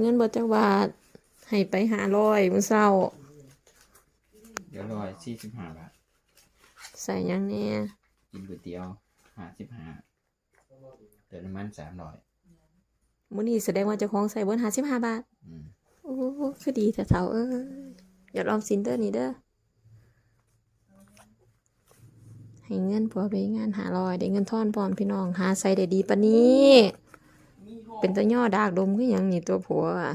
เงินบ่จักบาทให้ไปหาร้อยมื้อเช้า เดี๋ยวร้อยสี่สิบห้าบาท ใส่หยังแหน่กินก๋วยเตี๋ยวห้าสิบห้าเติมน้ำมันสามร้อยมื้อนี้แสดงว่าเจ้าของใส่เบิด55บาท อืมโอ้คือดีแต่เฒ่าเอ้ยอย่าออมสินเด้อนี่เด้อให้เงินผัวไปงานหาร้อยได้เงินทอนพร้อมพี่น้องหาใส่ได้ดีปานนี้ เป็นตะย่อดากดมคือหยังนี่ตัวผัวอะ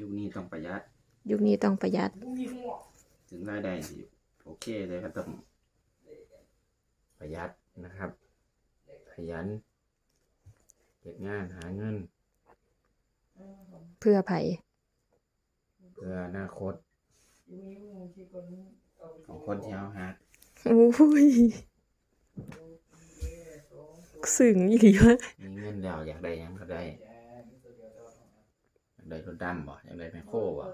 ยุคนี้ต้องประหยัด ยุคนี้ต้องประหยัด ถึงรายได้สิโอเคเลยก็ต้องประหยัดนะครับ ขยันเก็บงานหาเงิน เพื่อไผเพื่ออนาคตของคนที่เอาหักโอ้ย สึงอีหลีวะมีเงินแล้วอยากได้หยังก็ได้อยากได้รถดำบ่อยากได้แมคโครบ่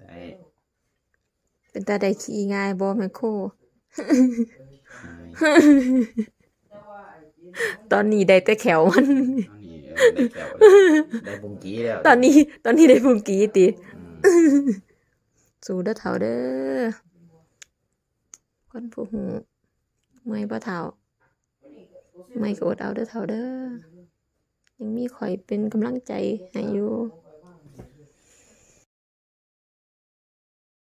ได้เป็นตาได้ขี้ง่ายบ่แม่โคง่ายตอนนี้ได้แต่แขวมันเท่านี้เออได้แก้วเลยได้บุงกี้แล้วตอนนี้ตอนนี้ได้พุงกี้ติอืมสู้เด้อเฒ่าเด้อคนผู้หูเมื่อยบ่เฒ่า ไม่กดเอาเด้อเฒ่าเด้อยังมีข่อยเป็นกำลังใจให้อยู่